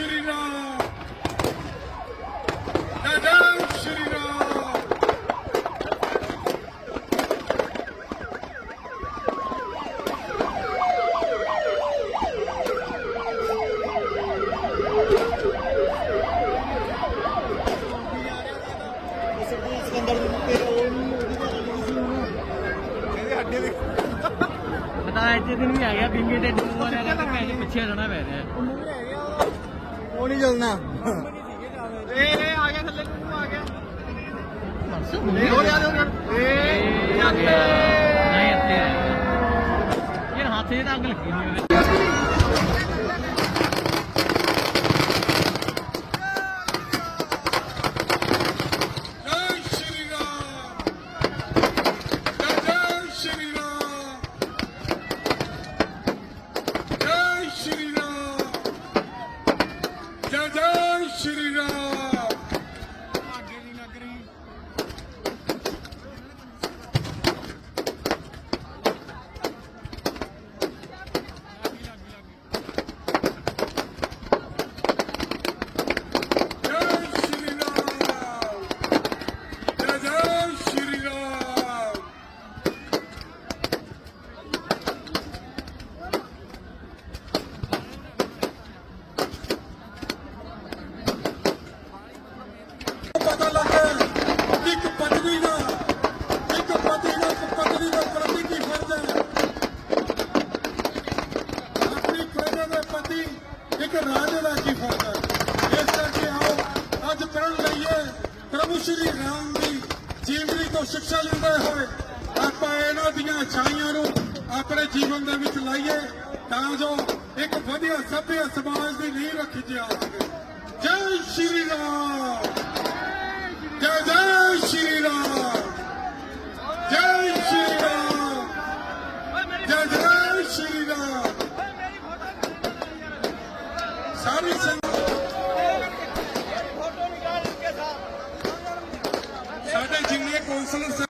श्रीराम दादा श्रीराम ਪਤਾ ਇੱਥੇ ਦਿਨ ਵੀ ਆ ਗਿਆ ਬਿੰਗੇ ਟੇਡੇ ਨੂੰ ਆ ਰਿਹਾ ਪਿੱਛੇ ਰਹਿਣਾ ਪੈ ਰਿਹਾ ਉਹ ਨਹੀਂ ਚੱਲਣਾ। ਏ ਏ ਆ ਗਿਆ ਥੱਲੇ ਨੂੰ ਆ ਗਿਆ। ਇਹ ਹੋ ਗਿਆ? ਏ ਚੱਕ ਨਹੀਂ ਇੱਥੇ ਇਹ ਹੱਥੇ ਤਾਂ ਅੱਗ ਲੱਗੀ ਹੋਈ ਜੈ ਜੈ ਸ਼੍ਰੀ ਰਾਮ ਇੱਕ ਰਾਜੇ ਦਾ ਕੀ ਫਰਜ਼ ਹੈ। ਇਸ ਕਰਕੇ ਆਓ, ਅੱਜ ਪੜ੍ਹ ਲਈਏ ਪ੍ਰਭੂ ਸ਼੍ਰੀ ਰਾਮ ਦੀ, ਜੀਵਨੀ ਤੋਂ ਸਿੱਖਿਆ ਲੈਂਦੇ ਹੋਏ ਆਪਾਂ ਇਹਨਾਂ ਦੀਆਂ ਅੱਛਾਈਆਂ ਨੂੰ ਆਪਣੇ ਜੀਵਨ ਦੇ ਵਿੱਚ ਲਾਈਏ, ਤਾਂ ਜੋ ਇੱਕ ਵਧੀਆ ਸਭਿਆ ਸਮਾਜ ਦੀ ਨੀਂਹ ਰੱਖੀ ਜਾ ਸਕੇ। ਜੈ ਸ਼੍ਰੀ ਰਾਮ! ਜੈ ਜੈ ਸ਼੍ਰੀ ਰਾਮ! ਜੈ ਸ਼੍ਰੀ ਰਾਮ! ਜੈ ਜੈ ਸ਼੍ਰੀ ਰਾਮ! ਸਾਰੀ ਸਾਡੇ ਜਿੰਨੇ ਕੌਂਸਲਰ